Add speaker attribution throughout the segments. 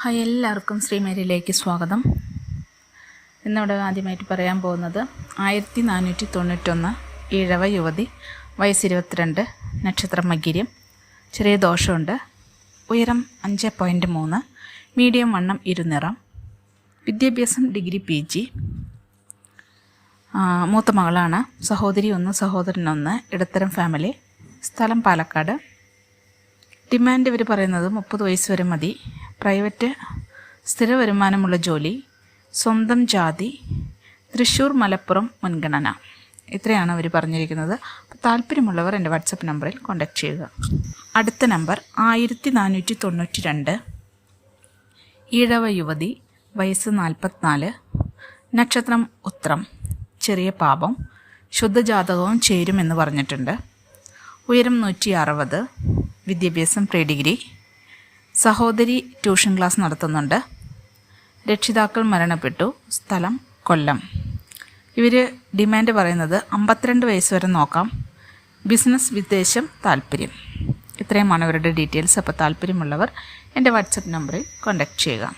Speaker 1: Hi എല്ലാവർക്കും ശ്രീമേരിയിലേക്ക് സ്വാഗതം. ഇന്നിവിടെ ആദ്യമായിട്ട് പറയാൻ പോകുന്നത് ആയിരത്തി നാനൂറ്റി തൊണ്ണൂറ്റൊന്ന് ഈഴവ യുവതി വയസ്സ് ഇരുപത്തിരണ്ട് നക്ഷത്രം മകിര്യം ചെറിയ ദോഷമുണ്ട് ഉയരം അഞ്ച് പോയിന്റ് മൂന്ന് മീഡിയം വണ്ണം ഇരുനിറം വിദ്യാഭ്യാസം ഡിഗ്രി പി ജി മൂത്ത മകളാണ് സഹോദരി ഒന്ന് സഹോദരനൊന്ന് ഇടത്തരം ഫാമിലി സ്ഥലം പാലക്കാട്. ഡിമാൻഡ് ഇവർ പറയുന്നത് മുപ്പത് വയസ്സ് വരെ മതി പ്രൈവറ്റ് സ്ഥിര വരുമാനമുള്ള ജോലി സ്വന്തം ജാതി തൃശ്ശൂർ മലപ്പുറം മുൻഗണന. ഇത്രയാണ് അവർ പറഞ്ഞിരിക്കുന്നത്. താല്പര്യമുള്ളവർ എന്റെ വാട്സപ്പ് നമ്പറിൽ കോൺടാക്റ്റ് ചെയ്യുക. അടുത്ത നമ്പർ ആയിരത്തി നാനൂറ്റി തൊണ്ണൂറ്റി രണ്ട് ഈഴവ യുവതി വയസ്സ് നാൽപ്പത്തിനാല് നക്ഷത്രം ഉത്രം ചെറിയ പാപം ശുദ്ധജാതകവും ചേരുമെന്ന് പറഞ്ഞിട്ടുണ്ട്. ഉയരം നൂറ്റി അറുപത് വിദ്യാഭ്യാസം പ്രീ ഡിഗ്രി സഹോദരി ട്യൂഷൻ ക്ലാസ് നടത്തുന്നുണ്ട്. രക്ഷിതാക്കൾ മരണപ്പെട്ടു. സ്ഥലം കൊല്ലം. ഇവർ ഡിമാൻഡ് പറയുന്നത് അമ്പത്തിരണ്ട് വയസ്സ് വരെ നോക്കാം. ബിസിനസ് വിദേശം താല്പര്യം. ഇത്രയുമാണ് ഇവരുടെ ഡീറ്റെയിൽസ്. അപ്പോൾ താല്പര്യമുള്ളവർ എന്റെ വാട്സപ്പ് നമ്പറിൽ കോൺടാക്റ്റ് ചെയ്യുക.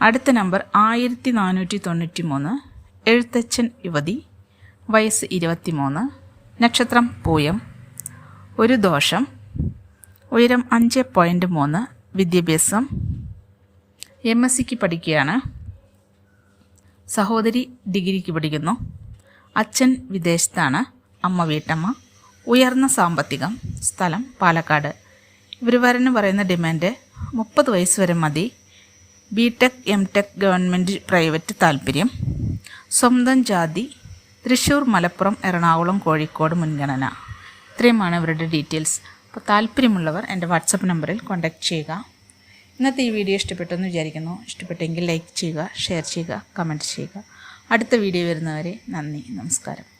Speaker 1: അടുത്ത നമ്പർ ആയിരത്തി നാനൂറ്റി തൊണ്ണൂറ്റി മൂന്ന് എഴുത്തച്ഛൻ യുവതി. വയസ്സ് ഇരുപത്തി മൂന്ന് നക്ഷത്രം പൂയം. ഒരു ദോഷം. ഉയരം അഞ്ച് പോയിന്റ് മൂന്ന്. വിദ്യാഭ്യാസം. എം എസ് സിക്ക് പഠിക്കുകയാണ്. സഹോദരി ഡിഗ്രിക്ക് പഠിക്കുന്നു. അച്ഛൻ വിദേശത്താണ്. അമ്മ വീട്ടമ്മ. ഉയർന്ന സാമ്പത്തികം. സ്ഥലം പാലക്കാട്. ഇവർ വരന് പറയുന്ന ഡിമാൻഡ് മുപ്പത് വയസ്സ് വരെ മതി. B tech M tech government private താല്പര്യം. സ്വന്തം ജാതി. തൃശ്ശൂർ മലപ്പുറം എറണാകുളം കോഴിക്കോട് മുൻഗണന. ഇത്രയുമാണ് ഇവരുടെ ഡീറ്റെയിൽസ്. അപ്പോൾ താല്പര്യമുള്ളവർ എന്റെ വാട്സപ്പ് നമ്പറിൽ കോൺടാക്റ്റ് ചെയ്യുക. ഇന്നത്തെ ഈ വീഡിയോ ഇഷ്ടപ്പെട്ടെന്ന് വിചാരിക്കുന്നു. ഇഷ്ടപ്പെട്ടെങ്കിൽ ലൈക്ക് ചെയ്യുക ഷെയർ ചെയ്യുക കമന്റ് ചെയ്യുക. അടുത്ത വീഡിയോ വരുന്നവരെ നന്ദി നമസ്കാരം.